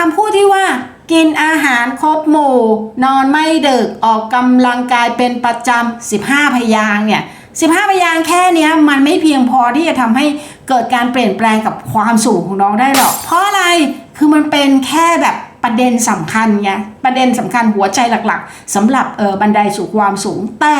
คำพูดที่ว่า กินอาหารครบหมู่ นอนไม่ดึกออกกำลังกายเป็นประจำ15 พยางเนี่ย15พยางแค่เนี้ยมันไม่เพียงพอที่จะทำให้เกิดการเปลี่ยนแปลงกับความสูงของน้องได้หรอก เพราะอะไรคือมันเป็นแค่แบบประเด็นสำคัญไงประเด็นสำคัญหัวใจหลักๆสำหรับเออบันไดสู่ความสูง แต่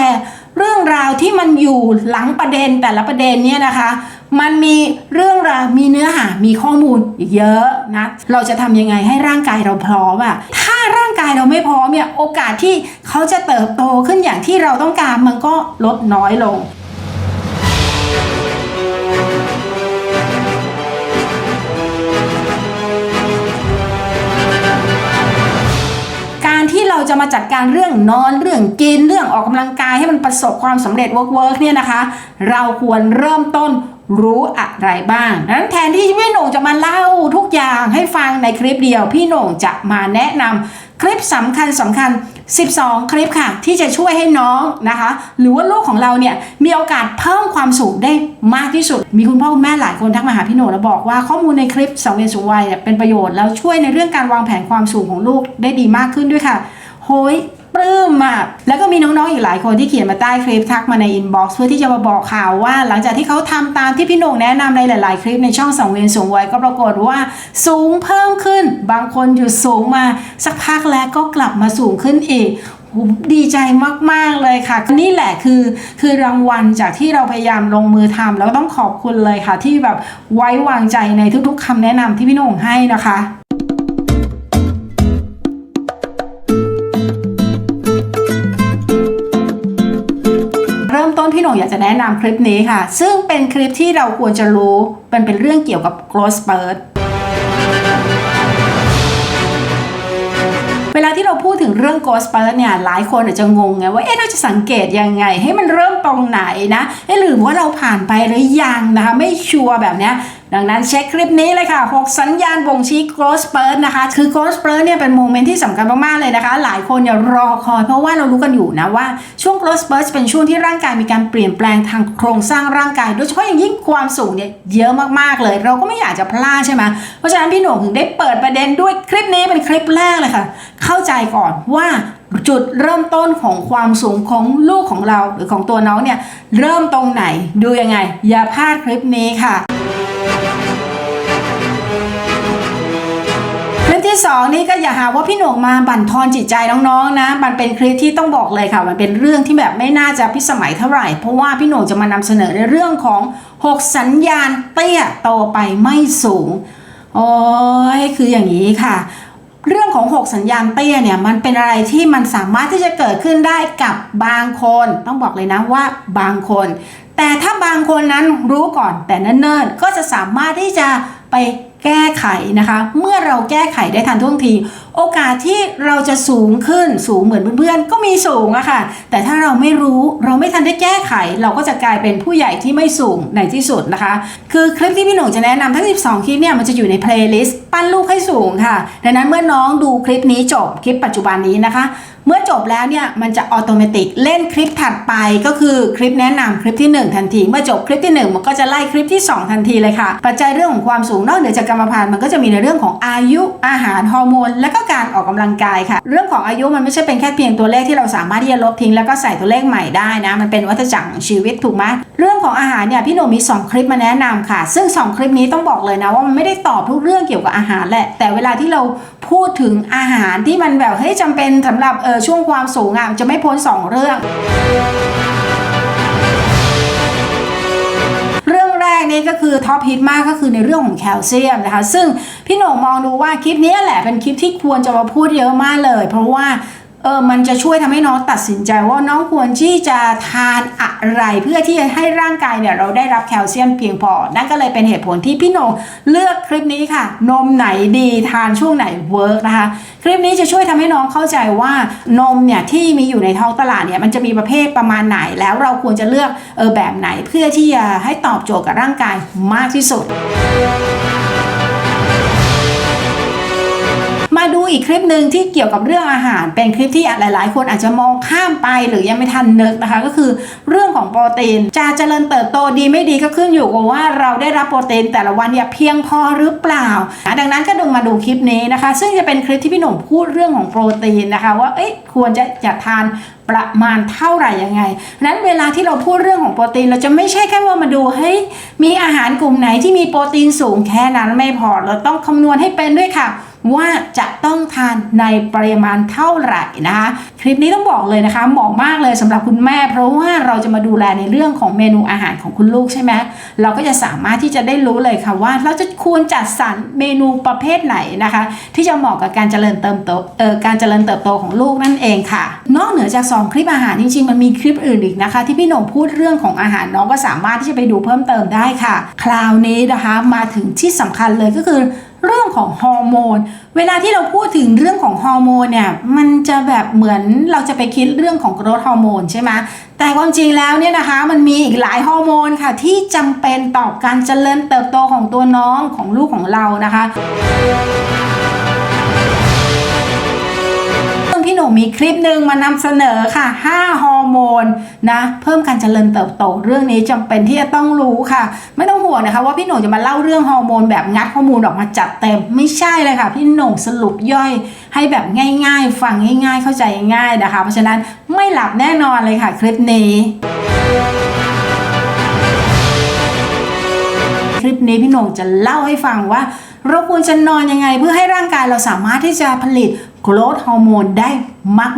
เรื่องราวที่มันอยู่หลังประเด็นแต่ละประเด็นเนี่ยนะคะ มันมีเรื่องราวมีเนื้อหามีข้อมูลอีกเยอะนะเราจะทำยังไงให้ร่างกายเราพร้อมอะถ้าร่างกายเราไม่พร้อมเนี่ยโอกาสที่เขาจะเติบโตขึ้นอย่างที่เราต้องการมันก็ลดน้อยลงการที่เราจะมาจัดการเรื่องนอนเรื่องกินเรื่องออกกำลังกายให้มันประสบความสำเร็จเวิร์กเวิร์กเนี่ยนะคะ เราควรเริ่มต้น รู้อะไรบ้างดังนั้นแทนที่พี่หน่งจะมาเล่าทุกอย่างให้ฟังในคลิปเดียว พี่หน่งจะมาแนะนำคลิปสำคัญสำคัญ 12 คลิปค่ะ ที่จะช่วยให้น้องนะคะ หรือว่าลูกของเราเนี่ยมีโอกาสเพิ่มความสูงได้มากที่สุด มีคุณพ่อคุณแม่หลายคนทักมาหาพี่หน่งแล้วบอกว่าข้อมูลในคลิปสังเวียนสูงวัยเนี่ยเป็นประโยชน์แล้วช่วยในเรื่องการวางแผนความสูงของลูกได้ดีมากขึ้นด้วยค่ะโหย ปลื้มอะแล้วก็มีน้องๆอีกหลายคนที่เขียนมาใต้คลิปทักมาในอินบ็อกซ์เพื่อที่จะมาบอกข่าวว่า หลังจากที่เขาทำตามที่พี่หน่งแนะนำในหลาย ๆ คลิปในช่องสังเวียนสูงวัยก็ปรากฏว่าสูงเพิ่มขึ้น บางคนหยุดสูงมาสักพักแล้วก็กลับมาสูงขึ้นอีกดีใจมาก ๆ เลยค่ะ นี่แหละคือคือรางวัลจากที่เราพยายามลงมือทำแล้วต้องขอบคุณเลยค่ะ ที่แบบไว้วางใจในทุก ๆคำแนะนำที่พี่หน่งให้นะคะ พี่หน่งอยากจะแนะนำคลิปนี้ค่ะ ซึ่งเป็นคลิปที่เราควรจะรู้เป็นเป็นเรื่องเกี่ยวกับ growth spurt เวลาที่เราพูดถึงเรื่อง growth spurt เนี่ยหลายคนอาจจะงงไงว่าเอ๊ะเราจะสังเกตยังไง ให้มันเริ่มตรงไหนนะเอ๊ะหรือว่าเราผ่านไปหรือยังนะคะไม่ชัวร์แบบเนี้ย ดังนั้นเช็คคลิปนี้เลยค่ะ 6 สัญญาณบ่งชี้ growth spurt นะคะ คือ growth spurt เนี่ยเป็นโมเมนต์ที่สำคัญมากๆเลยนะคะ หลายคนเนี่ยรอคอยเพราะว่าเรารู้กันอยู่นะว่าช่วง growth spurt เป็นช่วงที่ร่างกายมีการเปลี่ยนแปลงทางโครงสร้างร่างกาย โดยเฉพาะอย่างยิ่งความสูงเนี่ยเยอะมากๆเลย เราก็ไม่อยากจะพลาดใช่ไหมเพราะฉะนั้นพี่หนุ่มได้เปิดประเด็นด้วยคลิปนี้เป็นคลิปแรกเลยค่ะ เข้าใจก่อนว่าจุดเริ่มต้นของความสูงของลูกของเราหรือของตัวน้องเนี่ยเริ่มตรงไหนดูยังไง อย่าพลาดคลิปนี้ค่ะ คลิปที่ 2 นี่ก็อย่าหาว่าพี่หน่งมาบั่นทอนจิตใจน้องๆนะ มันเป็นคลิปที่ต้องบอกเลยค่ะ มันเป็นเรื่องที่แบบไม่น่าจะพิสมัยเท่าไหร่ เพราะว่าพี่หน่งจะมานำเสนอในเรื่องของ 6 สัญญาณเตี้ยโตไปไม่สูง โอ้ยคืออย่างนี้ค่ะ เรื่องของ 6 สัญญาณเตี้ยเนี่ยมันเป็นอะไรที่มันสามารถที่จะเกิดขึ้นได้กับบางคน ต้องบอกเลยนะว่าบางคน แต่ถ้าบางคนนั้นรู้ก่อนแต่เนิ่นๆก็จะสามารถที่จะไปแก้ไขนะคะ เมื่อเราแก้ไขได้ทันท่วงทีโอกาสที่เราจะสูงขึ้นสูงเหมือนเพื่อนๆ ก็มีสูงอะค่ะ แต่ถ้าเราไม่รู้เราไม่ทันได้แก้ไข เราก็จะกลายเป็นผู้ใหญ่ที่ไม่สูงในที่สุดนะคะ คือคลิปที่พี่หนุ่มจะแนะนำทั้ง 12 คลิปเนี่ยมันจะอยู่ในเพลย์ลิสต์ปั้นลูกให้สูงค่ะ ดังนั้นเมื่อน้องดูคลิปนี้จบคลิปปัจจุบันนี้นะคะ เมื่อจบแล้วเนี่ยมันจะอัตโนมัติเล่นคลิปถัดไปก็คือคลิปแนะนำคลิปที่ 1 ทันที เมื่อจบคลิปที่ 1 มันก็จะไล่คลิปที่ 2 ทันทีเลยค่ะ ปัจจัยเรื่องของความสูงนอกเหนือจากกรรมพันธุ์มันก็จะมีในเรื่องของอายุอาหารฮอร์โมนและก็การออกกำลังกายค่ะ เรื่องของอายุมันไม่ใช่เป็นแค่เพียงตัวเลขที่เราสามารถที่จะลบทิ้งแล้วก็ใส่ตัวเลขใหม่ได้นะ มันเป็นวัฏจักรของชีวิตถูกไหมเรื่องของอาหารเนี่ยพี่หนุ่มมี 2 คลิปมาแนะนำค่ะ ซึ่ง 2 คลิปนี้ต้องบอกเลยนะว่ามันไม่ได้ตอบทุกเรื่องเกี่ยวกับอาหารแหละ แต่เวลาที่เราพูดถึงอาหารที่มันแบบเฮ้ยจำเป็นสำหรับเออช่วงความสูงอะจะไม่พ้น 2 เรื่อง กนี้ก็คือท็อปฮิตมากก็คือในเรื่องของแคลเซียมนะคะ ซึ่งพี่หน่งมองดูว่าคลิปนี้แหละเป็นคลิปที่ควรจะมาพูดเยอะมากเลย เพราะว่า เออมันจะช่วยทำให้น้องตัดสินใจว่าน้องควรที่จะทานอะไร เพื่อที่จะให้ร่างกายเนี่ยเราได้รับแคลเซียมเพียงพอ นั่นก็เลยเป็นเหตุผลที่พี่โหนงเลือกคลิปนี้ค่ะ นมไหนดีทานช่วงไหนเวิร์กนะคะคลิปนี้จะช่วยทำให้น้องเข้าใจว่านมเนี่ยที่มีอยู่ในท้องตลาดเนี่ยมันจะมีประเภทประมาณไหนแล้วเราควรจะเลือกเออแบบไหนเพื่อที่จะให้ตอบโจทย์กับร่างกายมากที่สุด มาดูอีกคลิปหนึ่งที่เกี่ยวกับเรื่องอาหาร เป็นคลิปที่หลาย ๆ คนอาจจะมองข้ามไปหรือยังไม่ทันนึกนะคะ ก็คือเรื่องของโปรตีนจะเจริญเติบโตดีไม่ดีก็ขึ้นอยู่กับว่าเราได้รับโปรตีนแต่ละวันเนี่ยเพียงพอหรือเปล่า ดังนั้นก็ดูมาดูคลิปนี้นะคะ ซึ่งจะเป็นคลิปที่พี่หนุ่มพูดเรื่องของโปรตีนนะคะ ว่าเอ๊ะควรจะจะทานประมาณเท่าไหร่ยังไงนั้นเวลาที่เราพูดเรื่องของโปรตีนเราจะไม่ใช่แค่ว่ามาดูเฮ้ยมีอาหารกลุ่มไหนที่มีโปรตีนสูงแค่นั้นไม่พอเราต้องคำนวณให้เป็นด้วยค่ะ ว่าจะต้องทานในปริมาณเท่าไหร่นะคะ คลิปนี้ต้องบอกเลยนะคะเหมาะมากเลยสำหรับคุณแม่ เพราะว่าเราจะมาดูแลในเรื่องของเมนูอาหารของคุณลูกใช่ไหมเราก็จะสามารถที่จะได้รู้เลยค่ะว่า เราจะควรจัดสรรเมนูประเภทไหนนะคะ ที่จะเหมาะกับการเจริญเติบโตเอ่อการเจริญเติบโตของลูกนั่นเองค่ะ นอกเหนือจาก 2 คลิปอาหารจริงๆ มันมีคลิปอื่นอีกนะคะ ที่พี่หน่งพูดเรื่องของอาหารน้องก็สามารถที่จะไปดูเพิ่มเติมได้ค่ะ คราวนี้นะคะมาถึงที่สำคัญเลยก็คือ เรื่องของฮอร์โมน เวลาที่เราพูดถึงเรื่องของฮอร์โมนเนี่ย มันจะแบบเหมือนเราจะไปคิดเรื่องของกรดฮอร์โมนใช่ไหมแต่ความจริงแล้วเนี่ยนะคะ มันมีอีกหลายฮอร์โมนค่ะ ที่จำเป็นต่อการเจริญเติบโตของตัวน้องของลูกของเรานะคะ หนูมีคลิปหนึ่งมานำเสนอค่ะ 5 ฮอร์โมนนะเพิ่มการเจริญเติบโตเรื่องนี้จำเป็นที่จะต้องรู้ค่ะ ไม่ต้องห่วงนะคะ ว่าพี่หนูจะมาเล่าเรื่องฮอร์โมนแบบงัดข้อมูลออกมาจัดเต็มไม่ใช่เลยค่ะ พี่หนูสรุปย่อยให้แบบง่ายๆ ฟังง่าย ๆ เข้าใจง่ายๆนะคะ เพราะฉะนั้นไม่หลับแน่นอนเลยค่ะคลิปนี้คลิปนี้พี่หนงจะเล่าให้ฟังว่า เราควรจะนอนยังไง เพื่อให้ร่างกายเราสามารถที่จะผลิต โกรทฮอร์โมนได้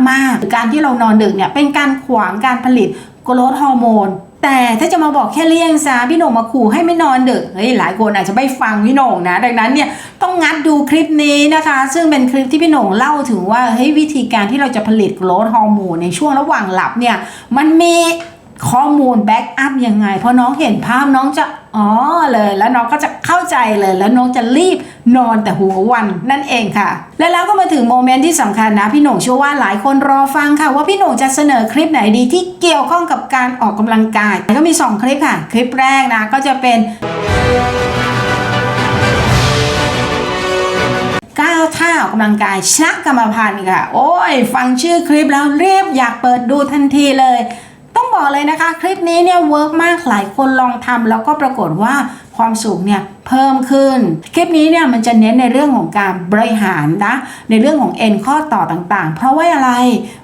มากๆ การที่เรานอนดึกเนี่ยเป็นการขวางการผลิตโกรทฮอร์โมน แต่ถ้าจะมาบอกแค่เลี่ยงซะพี่โหน่งมาขู่ให้ไม่นอนดึก เฮ้ยหลายคนอาจจะไม่ฟังพี่โหน่งนะ ดังนั้นเนี่ยต้องงัดดูคลิปนี้นะคะ ซึ่งเป็นคลิปที่พี่โหน่งเล่าถึงว่าเฮ้ยวิธีการที่เราจะผลิตโกรทฮอร์โมนในช่วงระหว่างหลับเนี่ยมันมี ข้อมูลแบ็กอัพยังไงพอน้องเห็นภาพน้องจะอ๋อเลย แล้วน้องก็จะเข้าใจเลย แล้วน้องจะรีบนอนแต่หัววันนั่นเองค่ะ และแล้วก็มาถึงโมเมนต์ที่สำคัญนะ พี่หน่งเชื่อว่าหลายคนรอฟังค่ะ ว่าพี่หน่งจะเสนอคลิปไหนดีที่เกี่ยวข้องกับการออกกำลังกาย ก็มี 2 คลิปค่ะ คลิปแรกนะก็จะเป็นก้าวท่าออกกำลังกายชนะกรรมพันธ์ค่ะ โอ้ย ฟังชื่อคลิปแล้วเรียบอยากเปิดดูทันทีเลย บอกเลยนะคะ คลิปนี้เนี่ยเวิร์กมากหลายคนลองทำแล้วก็ปรากฏว่า ความสูงเนี่ยเพิ่มขึ้น คลิปนี้เนี่ยมันจะเน้นในเรื่องของการบริหารนะในเรื่องของเอ็นข้อต่อต่างๆ เพราะว่าอะไร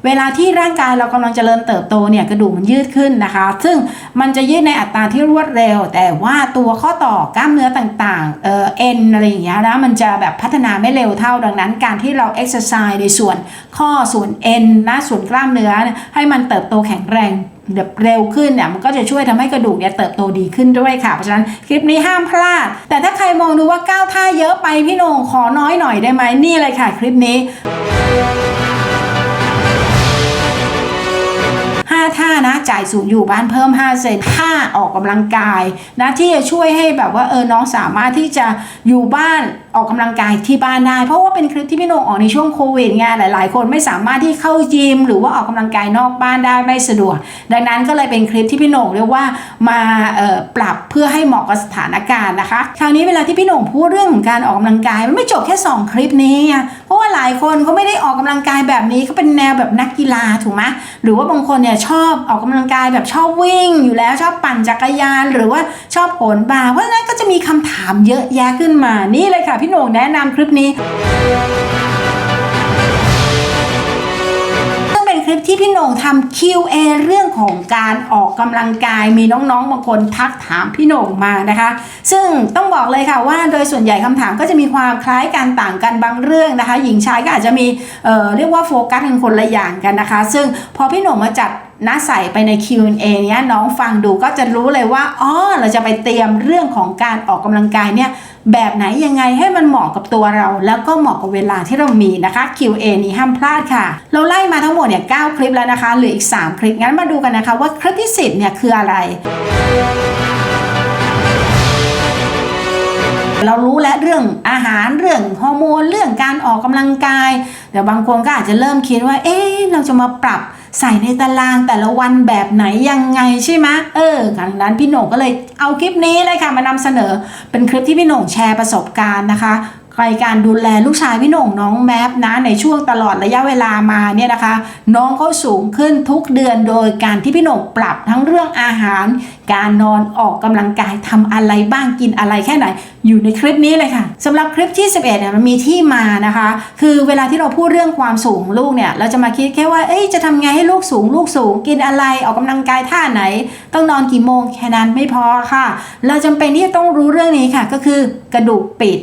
เวลาที่ร่างกายเรากำลังเจริญเติบโตเนี่ยกระดูกมันยืดขึ้นนะคะ ซึ่งมันจะยืดในอัตราที่รวดเร็ว แต่ว่าตัวข้อต่อกล้ามเนื้อต่างๆเออเอ็นอะไรอย่างเงี้ยนะมันจะแบบพัฒนาไม่เร็วเท่าดังนั้น การที่เราเอ็กซ์ไซส์ในส่วนข้อส่วนเอ็นนะส่วนกล้ามเนื้อให้มันเติบโตแข็งแรงเร็วขึ้นเนี่ยมันก็จะช่วยทำให้กระดูกเนี่ยเติบโตดีขึ้นด้วยค่ะเพราะฉะนั้นคลิปนี้ห้ามพลาด แต่ถ้าใครมองดูว่าก้าวท่าเยอะไปพี่โหนงขอน้อยหน่อยได้ไหมนี่เลยค่ะคลิปนี้ 5ท่านะ จ่ายสูงอยู่บ้านเพิ่ม5เซนท่าออกกำลังกายนะที่จะช่วยให้แบบว่าเออน้องสามารถที่จะอยู่บ้านออกกำลังกายที่บ้านได้ เพราะว่าเป็นคลิปที่พี่โหนงออกในช่วงโควิดไงหลาย ๆ คนไม่สามารถที่เข้ายิม หรือว่าออกกำลังกายนอกบ้านได้ไม่สะดวก ดังนั้นก็เลยเป็นคลิปที่พี่โหนงเรียกว่ามาปรับเพื่อให้เหมาะกับสถานการณ์นะคะคราวนี้เวลาที่พี่โหนงพูดเรื่องของการออกกำลังกายมันไม่จบแค่ 2 คลิปนี้ไงเพราะว่าหลายคนเขาไม่ได้ออกกำลังกายแบบนี้เขาเป็นแนวแบบนักกีฬาถูกไหมหรือว่าบางคนเนี่ยชอบอบออกกำลังกายแบบชอบวิ่งอยู่แล้วชอบปั่นจักรยาน หรือว่าชอบโหนบาร์เพราะฉะนั้นก็จะมีคำถามเยอะแยะขึ้นมานี่เลยค่ะพี่โหน่งแนะนำคลิปนี้ซึ่งเป็นคลิปที่พี่โหน่งทำ Q&A เรื่องของการออกกำลังกายมีน้องๆบางคนทักถามพี่โหน่งมานะคะ ซึ่งต้องบอกเลยค่ะว่าโดยส่วนใหญ่คำถามก็จะมีความคล้ายกันต่างกันบางเรื่องนะคะ หญิงชายก็อาจจะมีเอ่อเรียกว่าโฟกัสกันคนละอย่างกันนะคะ ซึ่งพอพี่โหน่งมาจัด นะใส่ไปใน Q&A เนี้ยน้องฟังดูก็จะรู้เลยว่าอ๋อเราจะไปเตรียมเรื่องของการออกกำลังกายเนี่ยแบบไหนยังไงให้มันเหมาะกับตัวเรา แล้วก็เหมาะกับเวลาที่เรามีนะคะ Q&A นี้ห้ามพลาดค่ะ เราไล่มาทั้งหมดเนี่ย9คลิปแล้วนะคะเหลืออีก 3 คลิปงั้นมาดูกันนะคะว่าคลิปที่10เนี่ยคืออะไรเรารู้แล้วเรื่องอาหารเรื่องฮอร์โมนเรื่องการออกกำลังกาย แต่บางคนก็อาจจะเริ่มคิดว่า เอ๊ะเราจะมาปรับ ใส่ในตารางแต่ละวันแบบไหนยังไงใช่ไหมเออดังนั้นพี่โหน่งก็เลยเอาคลิปนี้เลยค่ะมานำเสนอ เป็นคลิปที่พี่โหน่งแชร์ประสบการณ์นะคะรายการดูแลลูกชายพี่หน่งน้องแมปนะในช่วงตลอดระยะเวลามาเนี่ยนะคะ น้องเขาสูงขึ้นทุกเดือนโดยการที่พี่หน่งปรับทั้งเรื่องอาหาร การนอนออกกำลังกายทำอะไรบ้างกินอะไรแค่ไหน อยู่ในคลิปนี้เลยค่ะสำหรับคลิปที่ 11เนี่ยมันมีที่มานะคะ คือเวลาที่เราพูดเรื่องความสูงลูกเนี่ยเราจะมาคิดแค่ว่าเอ้ยจะทำไงให้ลูกสูงลูกสูง กินอะไรออกกำลังกายท่าไหน ต้องนอนกี่โมงแค่นั้นไม่พอค่ะ เราจำเป็นที่จะต้องรู้เรื่องนี้ค่ะ ก็คือกระดูกปิด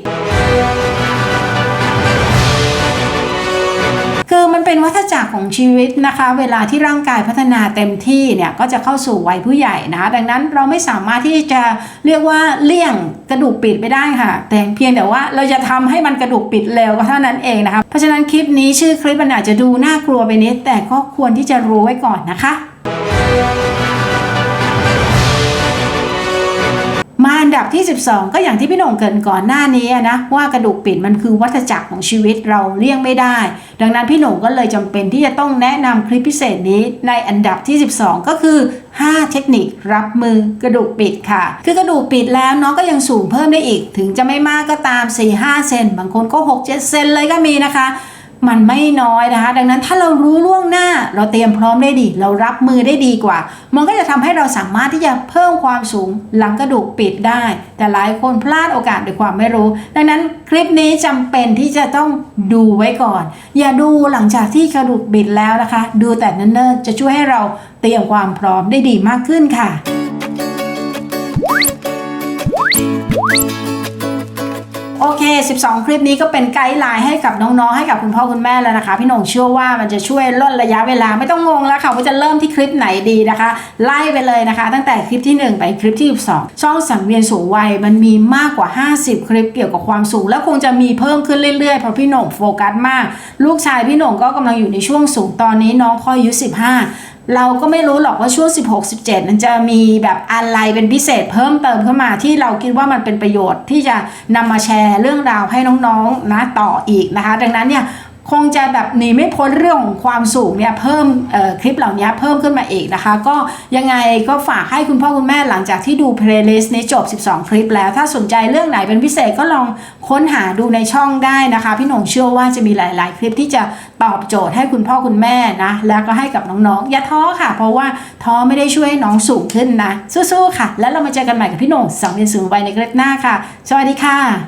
มันเป็นวัฏจักรของชีวิตนะคะ เวลาที่ร่างกายพัฒนาเต็มที่เนี่ยก็จะเข้าสู่วัยผู้ใหญ่นะคะดังนั้นเราไม่สามารถที่จะเรียกว่าเลี่ยงกระดูกปิดไปได้ค่ะ แต่เพียงแต่ว่าเราจะทำให้มันกระดูกปิดเร็วก็เท่านั้นเองนะคะ เพราะฉะนั้นคลิปนี้ชื่อคลิปมันอาจจะดูน่ากลัวไปนิดแต่ก็ควรที่จะรู้ไว้ก่อนนะคะ อันดับที่ 12 ก็อย่างที่พี่หน่งเกินก่อนหน้านี้นะว่ากระดูกปิดมันคือวัฏจักรของชีวิตเราเลี่ยงไม่ได้ ดังนั้นพี่หน่งก็เลยจำเป็นที่จะต้องแนะนำคลิปพิเศษนี้ในอันดับที่ 12 ก็คือ 5 เทคนิครับมือกระดูกปิดค่ะ คือกระดูกปิดแล้วน้องก็ยังสูงเพิ่มได้อีก ถึงจะไม่มากก็ตาม 4-5 เซนบางคนก็ 6-7 เซนเลยก็มีนะคะ มันไม่น้อยนะคะ ดังนั้นถ้าเรารู้ล่วงหน้า เราเตรียมพร้อมได้ดี เรารับมือได้ดีกว่า มันก็จะทำให้เราสามารถที่จะเพิ่มความสูงหลังกระดูกปิดได้ แต่หลายคนพลาดโอกาสด้วยความไม่รู้ ดังนั้นคลิปนี้จำเป็นที่จะต้องดูไว้ก่อน อย่าดูหลังจากที่กระดูกบิดแล้วนะคะ ดูแต่เนิ่นๆจะช่วยให้เราเตรียมความพร้อมได้ดีมากขึ้นค่ะ อเค 12 คลิปนี้ก็เป็นไกด์ไลน์ให้กับน้องๆ ให้กับคุณพ่อคุณแม่แล้วนะคะ พี่หน่งเชื่อว่ามันจะช่วยลดระยะเวลาไม่ต้องงงแล้วค่ะว่าจะเริ่มที่คลิปไหนดีนะคะ ไล่ไปเลยนะคะ ตั้งแต่คลิปที่ 1 ไปคลิปที่ 12 ช่องสังเวียนสูงวัยมันมีมากกว่า 50 คลิปเกี่ยวกับความสูง แล้วคงจะมีเพิ่มขึ้นเรื่อยๆเพราะพี่หน่งโฟกัสมาก ลูกชายพี่หน่งก็กำลังอยู่ในช่วงสูงตอนนี้น้องค่อยอายุ15 เราก็ไม่รู้หรอกว่าช่วง 16 17 มันจะมีแบบอะไรเป็นพิเศษเพิ่มเติมเข้ามาที่เราคิดว่ามันเป็นประโยชน์ที่จะนำมาแชร์เรื่องราวให้น้องๆนะต่ออีกนะคะ ดังนั้นเนี่ย คงจะแบบหนีไม่พ้นเรื่องของความสูงเนี่ยเพิ่มคลิปเหล่านี้เพิ่มขึ้นมาอีกนะคะ ก็ยังไงก็ฝากให้คุณพ่อคุณแม่หลังจากที่ดูเพลย์ลิสต์นี้จบ 12 คลิปแล้ว ถ้าสนใจเรื่องไหนเป็นพิเศษก็ลองค้นหาดูในช่องได้นะคะ พี่หนงเชื่อว่าจะมีหลาย ๆ คลิปที่จะตอบโจทย์ให้คุณพ่อคุณแม่นะ แล้วก็ให้กับน้อง ๆ อย่าท้อค่ะ เพราะว่าท้อไม่ได้ช่วยน้องสูงขึ้นนะสู้ๆค่ะ แล้วเรามาเจอกันใหม่กับพี่หนงสังเวียนสูงวัยในคลิปหน้าค่ะ สวัสดีค่ะ